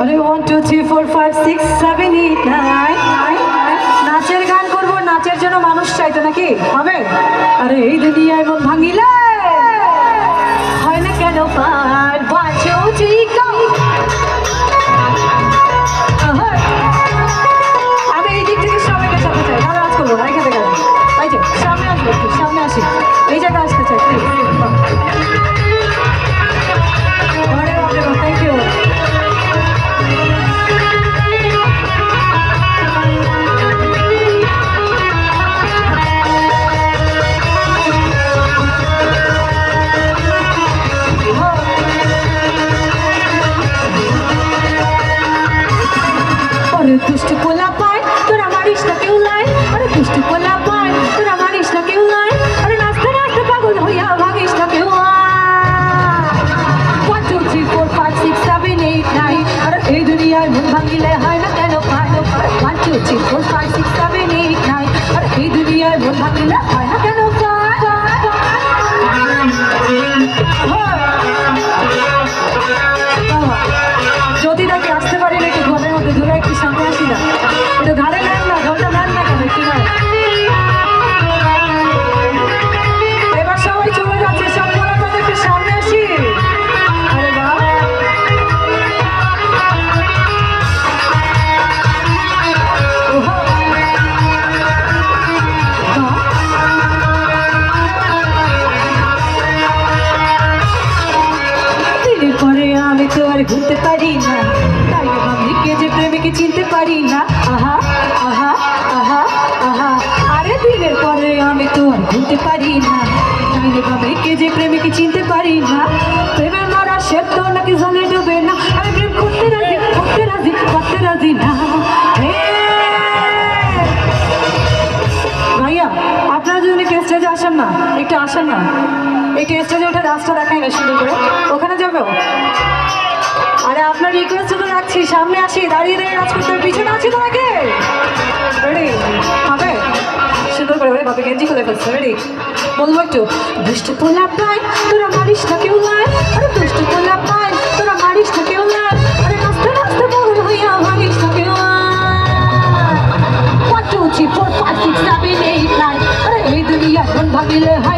আরে 1 2 3 4 5 6 7 8 9 নাচের গান করব, নাচের জন্য মানুষ চাইতো নাকি? হবে? আরে এই দিদি এমন ভাঙিলা আরে দুষ্টু পোলা পায়, তোরা মারিস না কেউ লাই আরে দুষ্টু পোলা পায়, তোরা মারিস না কেউ লাই আরে নাচতে নাচতে পাগল হইয়া ভাগিস না কেউ one two three four five six seven eight nine আরে এই দুনিয়ায় মন ভাঙিলে হয় না কেন পায়? One two three four five six seven eight nine আরে এই দুনিয়ায় মন ভাঙিলে হয় না আর ঘুরতে পারি না। তাই ভাবিকে যে প্রেমিকে চিনতে পারি না। আহা আহা আহা আহা। আরে দিনের পরে আমি তো আর ঘুরতে পারি না। তাই ভাবিকে যে প্রেমিকে চিনতে পারি না। প্রেমের মারা সে তো নাকি জলে ডুবে না। আমি প্রেম, করতে রাজি করতে রাজি করতে রাজি না। ভাইয়া, আপনারা যদি একটু স্টেজে আসেন না, একটু আসেন না। একটু স্টেজে উঠে রাস্তা দেখাই না সুন্দর করে। ওখানে যাব আরে আপনার রিকোয়েস্ট তো রাখছি। সামনে আসি দাঁড়িয়ে দাঁড়িয়ে কাজ করতে পিছনে আছি তোমাকে। রেডি হবে? সুন্দর করে ওরে বাপে গেঞ্জি খুলে ফেলছে। রেডি বলব একটু দুষ্টু পোলা পাই তোরা মারিস না কেউ নাই আরে দুষ্টু পোলা পাই তোরা মারিস না কেউ নাই আরে নাচতে নাচতে বড় হইয়া ভাগিস না কেউ One, two, three, four, five, six, seven. আরে এই দুনিয়া মন ভাবিলে হয়?